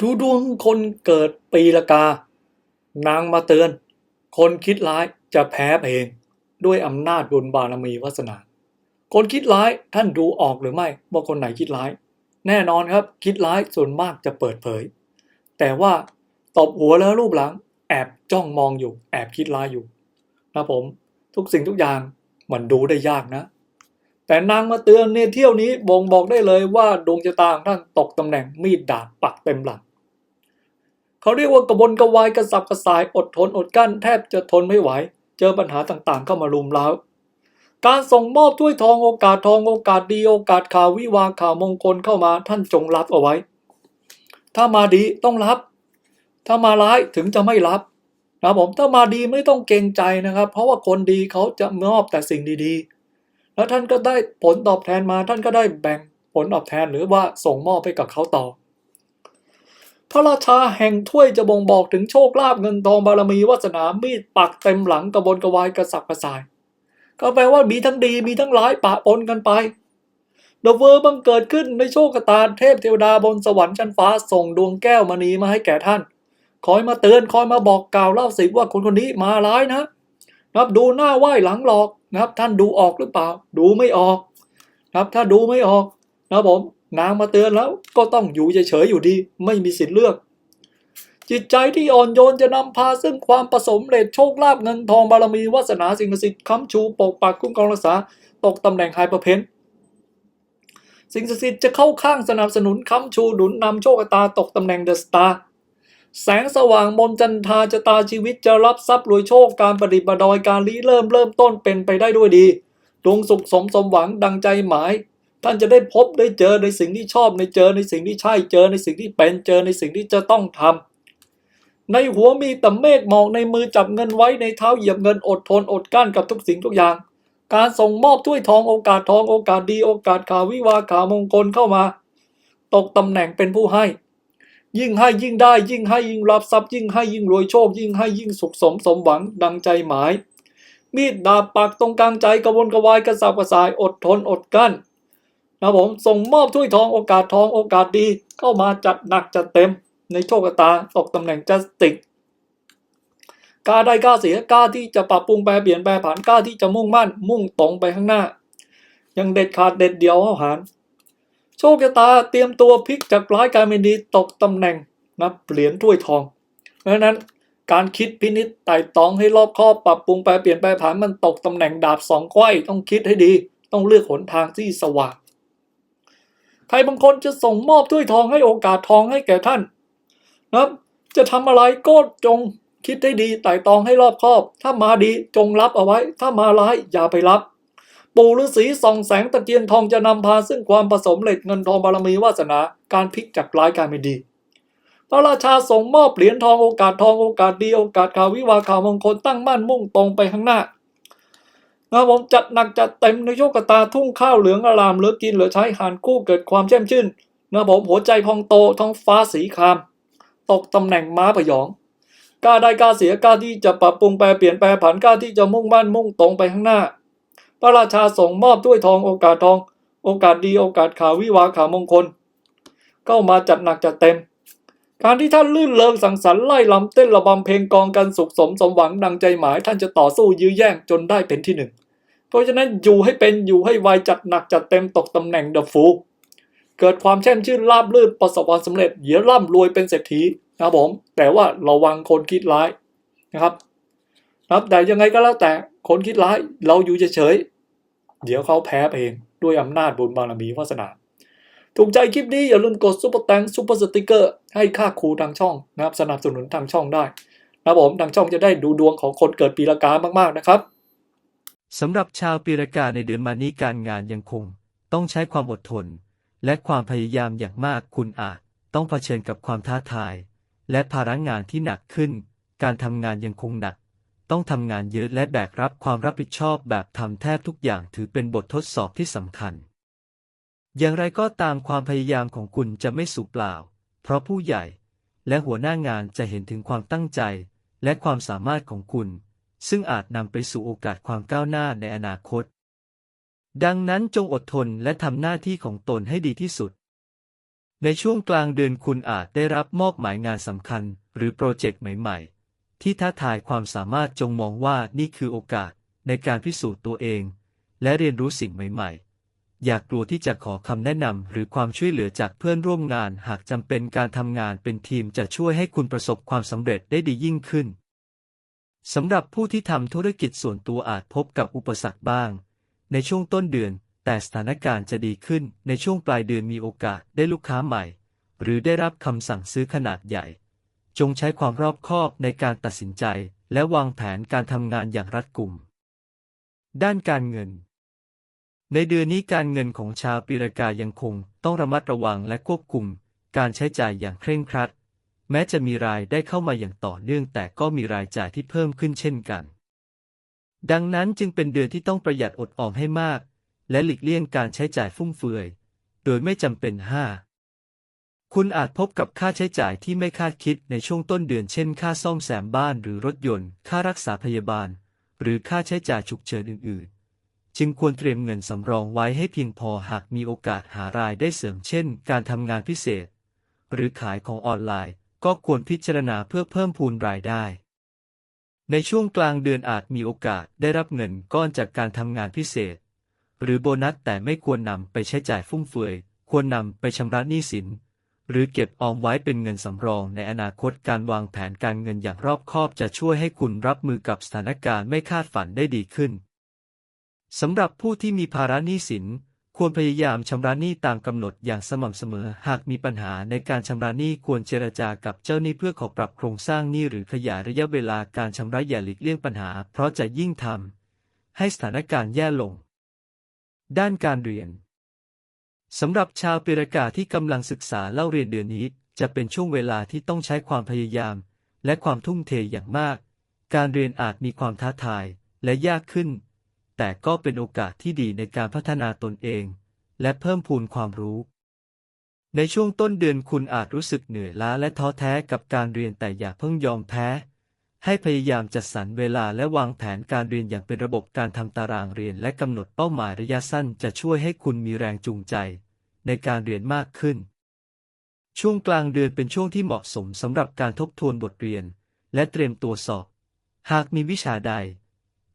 ดูดวงคนเกิดปีละกา นางมาเตือน คนคิดร้ายจะแพ้เอง ด้วยอำนาจบุญบารมีวาสนา คนคิดร้ายท่านดูออกหรือไม่ว่าคนไหนคิดร้าย แน่นอนครับคิดร้ายส่วนมากจะเปิดเผย แต่ว่าตบหัวแล้วรูปหลัง แอบจ้องมองอยู่ แอบคิดร้ายอยู่นะผมทุกสิ่งทุกอย่างมันดูได้ยากนะ แต่นางมาเตือนเนี่ยเที่ยวนี้บ่งบอกได้เลยว่าดวงชะตาของท่านตกตำแหน่งมีดดาบปักเต็มหลัง เขาเรียกว่ากระบนกระวายกระสับกระส่ายอดทนอดกั้นแทบจะทนไม่ไหว เจอปัญหาต่างๆ เข้ามารุมเร้าการส่งมอบถ้วยทองโอกาสทองโอกาสดีโอกาสข่าววิวาข่าวมงคลเข้ามาท่านจงรับเอาไว้ ถ้ามาดีต้องรับ ถ้ามาร้ายถึงจะไม่รับนะผมถ้ามาดีไม่ต้องเกรงใจนะครับ เพราะว่าคนดีเขาจะมอบแต่สิ่งดีๆ แล้วท่านก็ได้ผลตอบแทนมาท่านก็ได้แบ่งผลตอบแทนหรือว่าส่งมอบให้กับเขาต่อ พระราชาแห่งถ้วยจะบ่งบอกถึงโชคลาภเงินทองบารมีวาสนามีดปักเต็มหลังกระบนกระวายกระสับกระส่าย ก็แปลว่ามีทั้งดีมีทั้งร้ายปะปนกันไปดอะเวอร์บังเกิดขึ้นในโชคชะตาเทพเทวดาบนสวรรค์ชั้นฟ้าส่งดวงแก้วมณีมาให้แก่ท่าน คอยมาเตือนคอยมาบอกกล่าวเล่าสิว่าคนคนนี้มาร้ายนะนะครับดูหน้าไหว้หลังหลอกนะครับ ท่านดูออกหรือเปล่า ดูไม่ออก ครับถ้าดูไม่ออกนะผม นางมาเตือนแล้วก็ต้องอยู่เฉยๆอยู่ดี ไม่มีสิทธิ์เลือก จิตใจที่อ่อนโยนจะนำพาซึ่งความประสมเร็จโชคลาภเงินทองบารมีวาสนาสิ่งศักดิ์สิทธิ์ค้ำชูปกปักคุ้มครองรักษาตกตำแหน่งไฮเปอร์เพนสิ่งศักดิ์สิทธิ์จะเข้าข้างสนับสนุนค้ำชูหนุนนำโชคชะตาตกตำแหน่งเดอะสตาร์แสงสว่างมนจันทราชะตาชีวิตจะรับทรัพย์รวยโชคการประดิษฐ์ประดอยการรีเริ่มเริ่มต้นเป็นไปได้ด้วยดีดวงสุขสมสมหวังดังใจหมาย ท่านจะได้พบได้เจอในสิ่งที่ชอบในเจอในสิ่งที่ใช่เจอในสิ่งที่เป็นเจอในสิ่งที่จะต้องทำในหัวมีแต่เมฆหมอกในมือจับเงินไว้ในเท้าเหยียบเงินอดทนอดกั้นกับทุกสิ่งทุกอย่าง การส่งมอบถ้วยทองโอกาสทองโอกาสดีโอกาสข่าววิวาข่าวมงคลเข้ามา ตกตำแหน่งเป็นผู้ให้ ยิ่งให้ยิ่งได้ยิ่งให้ยิ่งรับทรัพย์ยิ่งให้ยิ่งรวยโชค ยิ่งให้ยิ่งสุขสมสมหวังดังใจหมายมีดดาบปักตรงกลางใจกระวนกระวายกระสับกระส่ายอดทนอดกั้น นะผมส่งมอบถ้วยทองโอกาสทองโอกาสดี เข้ามาจัดหนักจัดเต็ม ในโชคชะตาตกตำแหน่งจัสติกกล้าได้กล้าเสียกล้าที่จะปรับปรุงแปรเปลี่ยนแปรผันกล้าที่จะมุ่งมั่น มุ่งตรงไปข้างหน้า ยังเด็ดขาดเด็ดเดียวเอาหารโชคชะตาเตรียมตัวพลิกจากร้ายกลายเป็นดีตกตำแหน่งนับเหรียญถ้วยทองเพราะนั้นการคิดพินิจไต่ตองให้รอบคอบปรับปรุงแปรเปลี่ยนแปรผันมันตกตำแหน่งดาบสองก้อยต้องคิดให้ดี ต้องเลือกหนทางที่สว่าง ใครบางคนจะส่งมอบถ้วยทองให้โอกาสทองให้แก่ท่านนะครับ จะทำอะไรก็จงคิดให้ดีไต่ตองให้รอบคอบ ถ้ามาดีจงรับเอาไว้ ถ้ามาร้ายอย่าไปรับ ปู่ฤาษีส่องแสงตะเกียงทองจะนำพาซึ่งความผสมเหล็กเงินทองบารมีวาสนา การพลิกจากร้ายกลายเป็นดี พระราชาส่งมอบเหรียญทองโอกาสทองโอกาสดีโอกาสข่าววิวาข่าวมงคลตั้งมั่นมุ่งตรงไปข้างหน้า นะผมจัดหนักจัดเต็มในโชคชะตาทุ่งข้าวเหลืองอารามเหลือกินเหลือใช้หานคู่เกิดความแช่มชื่นนะผมหัวใจพองโตท้องฟ้าสีคราม ตกตำแหน่งม้าพยองกล้าได้กล้าเสียกล้าที่จะปรับปรุงแปรเปลี่ยนแปรผันกล้าที่จะมุ่งมั่นมุ่งตรงไปข้างหน้า พระราชาส่งมอบถ้วยทองโอกาสทอง โอกาสดีโอกาสข่าววิวาข่าวมงคล เข้ามาจัดหนักจัดเต็ม การที่ท่านลื่นเลิงสังสรรค์ไล่ลำเต้นระบำเพลงกองกันสุขสมสมหวังดังใจหมายท่านจะต่อสู้ยื้อแย่งจนได้เป็นที่หนึ่ง เพราะฉะนั้นอยู่ให้เป็นอยู่ให้ไวจัดหนักจัดเต็มตกตำแหน่งเดอะฟูเกิดความแช่มชื่นราบรื่นประสบความสำเร็จเหยียร่ำรวยเป็นเศรษฐีนะครับผม แต่ว่าระวังคนคิดร้ายนะครับนะครับแต่ยังไงก็แล้วแต่คนคิดร้ายเราอยู่เฉยๆเดี๋ยวเขาแพ้เองด้วยอำนาจบุญบารมีวาสนา ถูกใจคลิปนี้อย่าลืมกดซุปเปอร์แตงซุปเปอร์สติกเกอร์ให้ค่าครูทางช่องนะครับสนับสนุนทางช่องได้นะครับผมทางช่องจะได้ดูดวงของคนเกิดปีละกามากๆนะครับสำหรับชาวปีรากาในเดือนมานี้การงานยังคง ต้องใช้ความอดทน และความพยายามอย่างมากคุณอาจ ต้องเผชิญกับความท้าทาย และภาระงานที่หนักขึ้น การทำงานยังคงหนัก ต้องทำงานเยอะและแบกรับความรับผิดชอบแบบทำแทบทุกอย่างถือเป็นบททดสอบที่สำคัญ อย่างไรก็ตามความพยายามของคุณจะไม่สูญเปล่า เพราะผู้ใหญ่ และหัวหน้างานจะเห็นถึงความตั้งใจ และความสามารถของคุณ ซึ่งอาจนำไปสู่โอกาสความก้าวหน้าในอนาคต ดังนั้นจงอดทนและทำหน้าที่ของตนให้ดีที่สุด ในช่วงกลางเดือนคุณอาจได้รับมอบหมายงานสำคัญ หรือโปรเจกต์ใหม่ ๆ ที่ท้าทายความสามารถจงมองว่านี่คือโอกาสในการพิสูจน์ตัวเอง และเรียนรู้สิ่งใหม่ ๆ อย่ากกลัวที่จะขอคำแนะนำหรือความช่วยเหลือจากเพื่อนร่วมงาน หากจำเป็นการทำงานเป็นทีมจะช่วยให้คุณประสบความสำเร็จได้ดียิ่งขึ้นสำหรับผู้ที่ทำธุรกิจส่วนตัวอาจพบกับอุปสรรคบ้าง ในช่วงต้นเดือน แต่สถานการณ์จะดีขึ้น ในช่วงปลายเดือนมีโอกาสได้ลูกค้าใหม่ หรือได้รับคำสั่งซื้อขนาดใหญ่ จงใช้ความรอบคอบในการตัดสินใจ และวางแผนการทำงานอย่างรัดกุม ด้านการเงิน ในเดือนนี้การเงินของชาวปีรากายังคงต้องระมัดระวังและควบคุม การใช้จ่ายอย่างเคร่งครัด แม้จะมีรายได้เข้ามาอย่างต่อเนื่องแต่ก็มีรายจ่ายที่เพิ่มขึ้นเช่นกัน ดังนั้นจึงเป็นเดือนที่ต้องประหยัดอดออมให้มาก และหลีกเลี่ยงการใช้จ่ายฟุ่มเฟือย โดยไม่จำเป็นห้าคุณอาจพบกับค่าใช้จ่ายที่ไม่คาดคิดในช่วงต้นเดือนเช่น ค่าซ่อมแซมบ้านหรือรถยนต์ ค่ารักษาพยาบาล หรือค่าใช้จ่ายฉุกเฉินอื่นๆ จึงควรเตรียมเงินสำรองไว้ให้เพียงพอหากมีโอกาสหารายได้เสริมเช่น การทำงานพิเศษ หรือขายของออนไลน์ ก็ควรพิจารณาเพื่อเพิ่มพูนรายได้ ในช่วงกลางเดือนอาจมีโอกาสได้รับเงินก้อนจากการทำงานพิเศษ หรือโบนัสแต่ไม่ควรนำไปใช้จ่ายฟุ่มเฟือย ควรนำไปชำระหนี้สิน หรือเก็บออมไว้เป็นเงินสำรองในอนาคตการวางแผนการเงินอย่างรอบคอบจะช่วยให้คุณรับมือกับสถานการณ์ไม่คาดฝันได้ดีขึ้น สำหรับผู้ที่มีภาระหนี้สิน ควรพยายามชำระหนี้ตามกำหนดอย่างสม่ำเสมอ หากมีปัญหาในการชำระหนี้ควรเจรจากับเจ้าหนี้เพื่อขอปรับโครงสร้างหนี้หรือขยายระยะเวลาการชำระอย่าหลีกเลี่ยงปัญหา เพราะจะยิ่งทำให้สถานการณ์แย่ลง ด้านการเรียนสำหรับชาวปีรากาที่กำลังศึกษาเล่าเรียนเดือนนี้ จะเป็นช่วงเวลาที่ต้องใช้ความพยายาม และความทุ่มเทอย่างมาก การเรียนอาจมีความท้าทายและยากขึ้น แต่ก็เป็นโอกาสที่ดีในการพัฒนาตนเอง และเพิ่มพูนความรู้ ในช่วงต้นเดือนคุณอาจรู้สึกเหนื่อยล้าและท้อแท้กับการเรียนแต่อย่าเพิ่งยอมแพ้ ให้พยายามจัดสรรเวลาและวางแผนการเรียนอย่างเป็นระบบการทำตารางเรียนและกำหนดเป้าหมายระยะสั้นจะช่วยให้คุณมีแรงจูงใจ ในการเรียนมากขึ้น ช่วงกลางเดือนเป็นช่วงที่เหมาะสมสำหรับการทบทวนบทเรียน และเตรียมตัวสอบ หากมีวิชาใด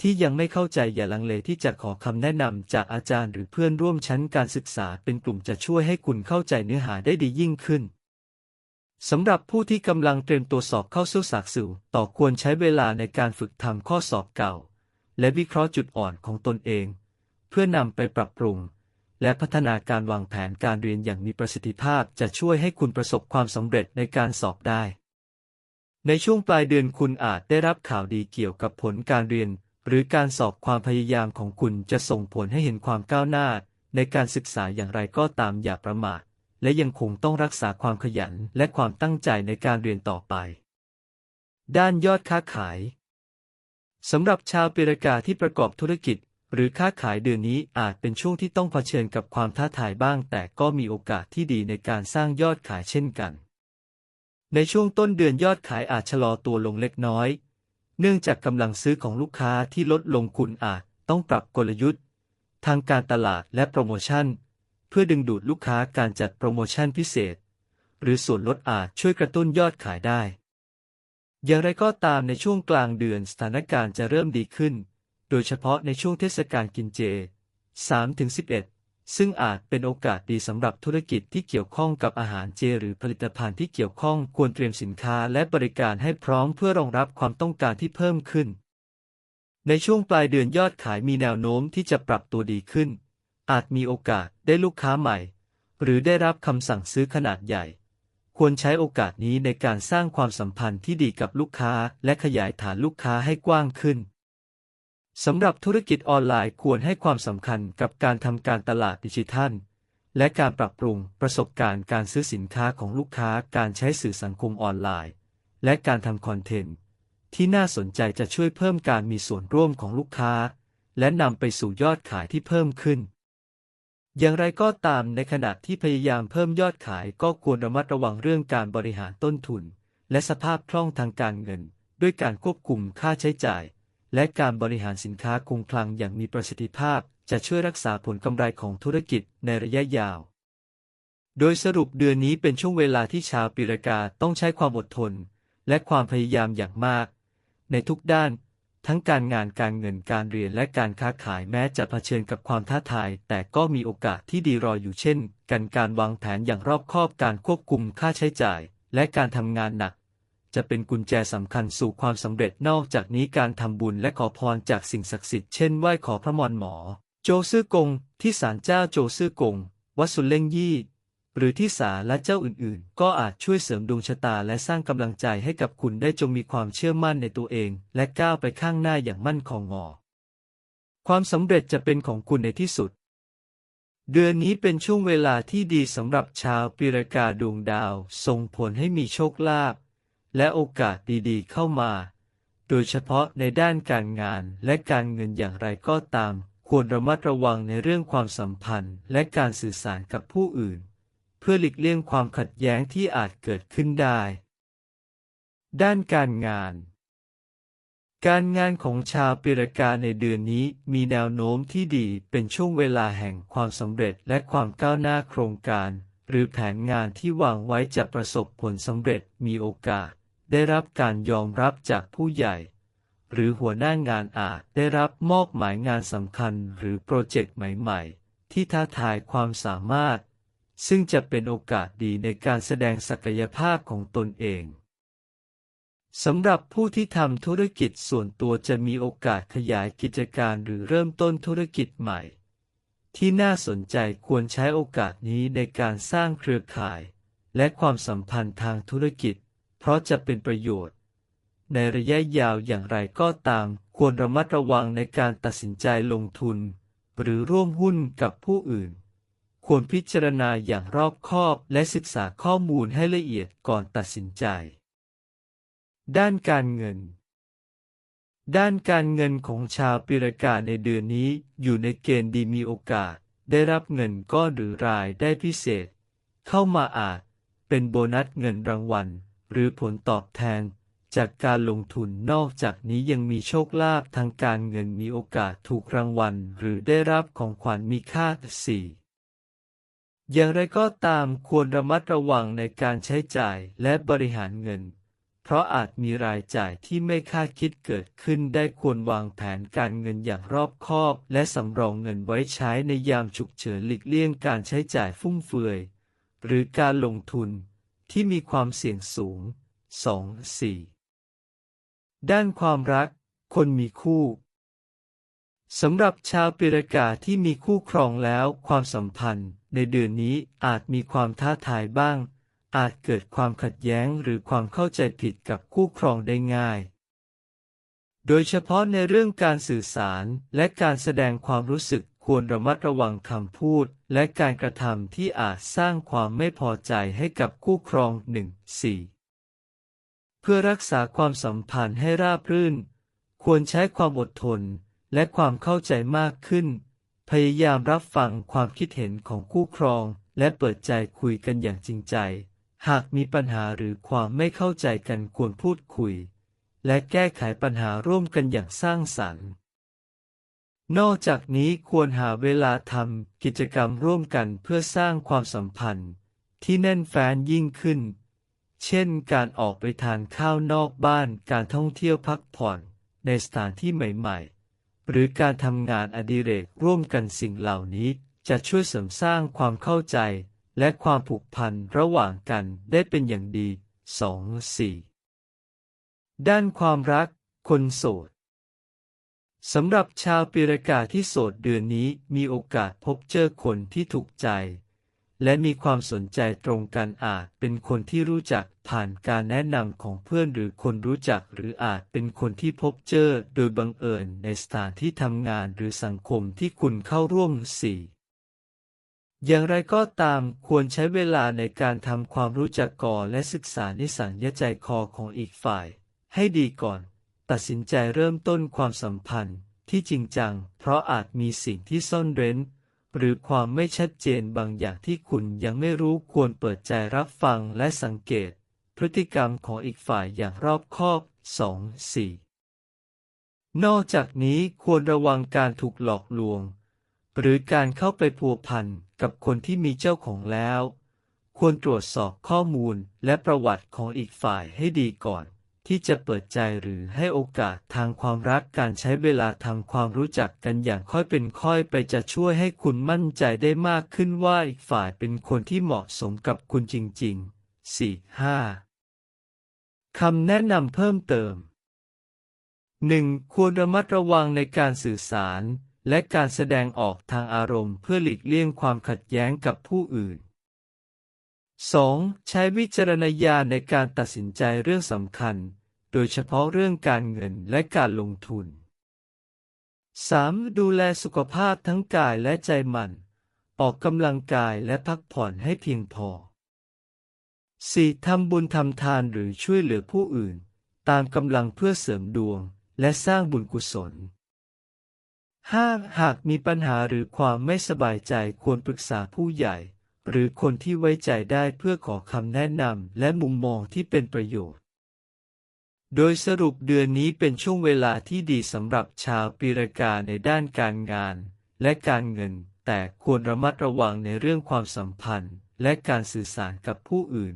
ที่ยังไม่เข้าใจอย่าลังเลที่จะขอคำแนะนำจากอาจารย์หรือเพื่อนร่วมชั้นการศึกษาเป็นกลุ่มจะช่วยให้คุณเข้าใจเนื้อหาได้ดียิ่งขึ้นสำหรับผู้ที่กำลังเตรียมตัวสอบเข้าสู่สากสู่ต่อควรใช้เวลาในการฝึกทำข้อสอบเก่า และวิเคราะห์จุดอ่อนของตนเอง เพื่อนำไปปรับปรุง และพัฒนาการวางแผนการเรียนอย่างมีประสิทธิภาพจะช่วยให้คุณประสบความสำเร็จในการสอบได้ ในช่วงปลายเดือนคุณอาจได้รับข่าวดีเกี่ยวกับผลการเรียน หรือการสอบความพยายามของคุณจะส่งผลให้เห็นความก้าวหน้า ในการศึกษาอย่างไรก็ตามอย่าประมาทและยังคงต้องรักษาความขยันและความตั้งใจในการเรียนต่อไป ด้านยอดค้าขายสำหรับชาวปีรกาที่ประกอบธุรกิจ หรือค้าขายเดือนนี้อาจเป็นช่วงที่ต้องเผชิญกับความท้าทายบ้าง แต่ก็มีโอกาสที่ดีในการสร้างยอดขายเช่นกัน ในช่วงต้นเดือนยอดขายอาจชะลอตัวลงเล็กน้อย เนื่องจากกำลังซื้อของลูกค้าที่ลดลงคุณอาจต้องปรับกลยุทธ์ ทางการตลาดและโปรโมชั่น เพื่อดึงดูดลูกค้าการจัดโปรโมชั่นพิเศษ หรือส่วนลดอาจช่วยกระตุ้นยอดขายได้ อย่างไรก็ตามในช่วงกลางเดือนสถานการณ์จะเริ่มดีขึ้น โดยเฉพาะในช่วงเทศกาลกินเจ 3-11 ซึ่งอาจเป็นโอกาสดีสำหรับธุรกิจที่เกี่ยวข้องกับอาหารเจ หรือผลิตภัณฑ์ที่เกี่ยวข้องควรเตรียมสินค้าและบริการให้พร้อมเพื่อรองรับความต้องการที่เพิ่มขึ้น ในช่วงปลายเดือนยอดขายมีแนวโน้มที่จะปรับตัวดีขึ้น อาจมีโอกาสได้ลูกค้าใหม่ หรือได้รับคำสั่งซื้อขนาดใหญ่ ควรใช้โอกาสนี้ในการสร้างความสัมพันธ์ที่ดีกับลูกค้าและขยายฐานลูกค้าให้กว้างขึ้น สำหรับธุรกิจออนไลน์ควรให้ความสำคัญกับการทำการตลาดดิจิทัล และการปรับปรุงประสบการณ์การซื้อสินค้าของลูกค้าการใช้สื่อสังคมออนไลน์ และการทำคอนเทนต์ ที่น่าสนใจจะช่วยเพิ่มการมีส่วนร่วมของลูกค้า และนำไปสู่ยอดขายที่เพิ่มขึ้น อย่างไรก็ตามในขณะที่พยายามเพิ่มยอดขายก็ควรระมัดระวังเรื่องการบริหารต้นทุน และสภาพคล่องทางการเงิน ด้วยการควบคุมค่าใช้จ่าย และการบริหารสินค้าคงคลังอย่างมีประสิทธิภาพ จะช่วยรักษาผลกำไรของธุรกิจในระยะยาว โดยสรุปเดือนนี้เป็นช่วงเวลาที่ชาวปีรากาต้องใช้ความอดทน และความพยายามอย่างมาก ในทุกด้าน ทั้งการงานการเงินการเรียนและการค้าขายแม้จะเผชิญกับความท้าทาย แต่ก็มีโอกาสที่ดีรออยู่เช่น กันการวางแผนอย่างรอบคอบการควบคุมค่าใช้จ่าย และการทำงานหนัก จะเป็นกุญแจสำคัญสู่ความสำเร็จนอกจากนี้การทำบุญและขอพรจากสิ่งศักดิ์สิทธิ์เช่นไหว้ขอพระมรหมอ โจซื่อกง ที่ศาลเจ้าโจซื่อกง วัดสุเล่งยี่ หรือที่ศาลและเจ้าอื่นๆ ก็อาจช่วยเสริมดวงชะตาและสร้างกำลังใจให้กับคุณได้จงมีความเชื่อมั่นในตัวเอง และก้าวไปข้างหน้าอย่างมั่นคงงอ ความสำเร็จจะเป็นของคุณในที่สุดเดือนนี้เป็นช่วงเวลาที่ดีสำหรับชาวปีรากาดวงดาว ส่งผลให้มีโชคลาภ และโอกาสดีๆ เข้ามา โดยเฉพาะในด้านการงานและการเงินอย่างไรก็ตาม ควรระมัดระวังในเรื่องความสัมพันธ์ และการสื่อสารกับผู้อื่น เพื่อหลีกเลี่ยงความขัดแย้งที่อาจเกิดขึ้นได้ ด้านการงานการงานของชาวปีรกาในเดือนนี้มีแนวโน้มที่ดีเป็นช่วงเวลาแห่งความสำเร็จและความก้าวหน้าโครงการ หรือแผนงานที่วางไว้จะประสบผลสำเร็จมีโอกาส ได้รับการยอมรับจากผู้ใหญ่ หรือหัวหน้างานอาจได้รับมอบหมายงานสำคัญหรือโปรเจกต์ใหม่ๆ ที่ท้าทายความสามารถ ซึ่งจะเป็นโอกาสดีในการแสดงศักยภาพของตนเองสำหรับผู้ที่ทำธุรกิจส่วนตัวจะมีโอกาสขยายกิจการหรือเริ่มต้นธุรกิจใหม่ ที่น่าสนใจควรใช้โอกาสนี้ในการสร้างเครือข่าย และความสัมพันธ์ทางธุรกิจ เพราะจะเป็นประโยชน์ ในระยะยาวอย่างไรก็ตาม ควรระมัดระวังในการตัดสินใจลงทุน หรือร่วมหุ้นกับผู้อื่น ควรพิจารณาอย่างรอบคอบและศึกษาข้อมูลให้ละเอียดก่อนตัดสินใจ ด้านการเงินด้านการเงินของชาวปีรกาในเดือนนี้อยู่ในเกณฑ์ดีมีโอกาส ได้รับเงินก้อนหรือรายได้พิเศษ เข้ามาอาจเป็นโบนัสเงินรางวัล หรือผลตอบแทน จากการลงทุนนอกจากนี้ยังมีโชคลาภทางการเงินมีโอกาสถูกรางวัล หรือได้รับของขวัญมีค่าสี่อย่างไรก็ตามควรระมัดระวังในการใช้จ่ายและบริหารเงิน เพราะอาจมีรายจ่ายที่ไม่คาดคิดเกิดขึ้นได้ควรวางแผนการเงินอย่างรอบคอบ และสำรองเงินไว้ใช้ในยามฉุกเฉินหลีกเลี่ยงการใช้จ่ายฟุ่มเฟือย หรือการลงทุน ที่มีความเสี่ยงสูง 2. 4. ด้านความรัก คนมีคู่สำหรับชาวปีรกาที่มีคู่ครองแล้วความสัมพันธ์ ในเดือนนี้อาจมีความท้าทายบ้าง อาจเกิดความขัดแย้งหรือความเข้าใจผิดกับคู่ครองได้ง่าย โดยเฉพาะในเรื่องการสื่อสารและการแสดงความรู้สึก ควรระมัดระวังคำพูด และการกระทำที่อาจสร้างความไม่พอใจให้กับคู่ครอง1 4เพื่อรักษาความสัมพันธ์ให้ราบรื่น ควรใช้ความอดทนและความเข้าใจมากขึ้น พยายามรับฟังความคิดเห็นของคู่ครอง และเปิดใจคุยกันอย่างจริงใจ หากมีปัญหาหรือความไม่เข้าใจกันควรพูดคุย และแก้ไขปัญหาร่วมกันอย่างสร้างสรรค์ นอกจากนี้ควรหาเวลาทำกิจกรรมร่วมกันเพื่อสร้างความสัมพันธ์ ที่แน่นแฟ้นยิ่งขึ้น เช่นการออกไปทานข้าวนอกบ้าน การท่องเที่ยวพักผ่อนในสถานที่ใหม่ๆ หรือการทำงานอดิเรกร่วมกันสิ่งเหล่านี้ จะช่วยเสริมสร้างความเข้าใจ และความผูกพันระหว่างกันได้เป็นอย่างดี 2-4 ด้านความรัก คนโสด สำหรับชาวปีรากาที่โสดเดือนนี้มีโอกาสพบเจอคนที่ถูกใจ และมีความสนใจตรงกันอาจเป็นคนที่รู้จักผ่านการแนะนำของเพื่อนหรือคนรู้จักหรืออาจเป็นคนที่พบเจอโดยบังเอิญในสถานที่ทำงานหรือสังคมที่คุณเข้าร่วมสี่อย่างไรก็ตามควรใช้เวลาในการทำความรู้จักก่อนและศึกษานิสัยใจคอของอีกฝ่าย ให้ดีก่อน ตัดสินใจเริ่มต้นความสัมพันธ์ที่จริงจัง เพราะอาจมีสิ่งที่ซ่อนเร้น หรือความไม่ชัดเจนบางอย่างที่คุณยังไม่รู้ควรเปิดใจรับฟังและสังเกต พฤติกรรมของอีกฝ่ายอย่างรอบคอบ 2-4 นอกจากนี้ควรระวังการถูกหลอกลวง หรือการเข้าไปพัวพันกับคนที่มีเจ้าของแล้ว ควรตรวจสอบข้อมูลและประวัติของอีกฝ่ายให้ดีก่อน ที่จะเปิดใจหรือให้โอกาสทางความรักการใช้เวลาทำความรู้จักกันอย่างค่อยเป็นค่อยไปจะช่วยให้คุณมั่นใจได้มากขึ้นว่าอีกฝ่ายเป็นคนที่เหมาะสมกับคุณจริงๆ 4. 5. คำแนะนำเพิ่มเติม 1. ควรระมัดระวังในการสื่อสาร และการแสดงออกทางอารมณ์เพื่อหลีกเลี่ยงความขัดแย้งกับผู้อื่น 2. ใช้วิจารณญาณในการตัดสินใจเรื่องสำคัญ โดยเฉพาะเรื่องการเงินและการลงทุน 3. ดูแลสุขภาพทั้งกายและใจมัน ออกกำลังกายและพักผ่อนให้เพียงพอ 4. ทำบุญทำทานหรือช่วยเหลือผู้อื่น ตามกำลังเพื่อเสริมดวงและสร้างบุญกุศล 5. หากมีปัญหาหรือความไม่สบายใจควรปรึกษาผู้ใหญ่ หรือคนที่ไว้ใจได้เพื่อขอคำแนะนำและมุมมองที่เป็นประโยชน์ โดยสรุปเดือนนี้เป็นช่วงเวลาที่ดีสำหรับชาวปีรกาในด้านการงาน และการเงิน แต่ควรระมัดระวังในเรื่องความสัมพันธ์ และการสื่อสารกับผู้อื่น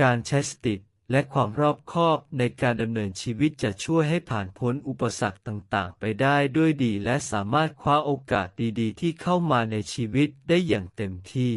การใช้สติและความรอบคอบในการดำเนินชีวิตจะช่วยให้ผ่านพ้นอุปสรรคต่างๆ ไปได้ด้วยดีและสามารถคว้าโอกาสดีๆ ที่เข้ามาในชีวิตได้อย่างเต็มที่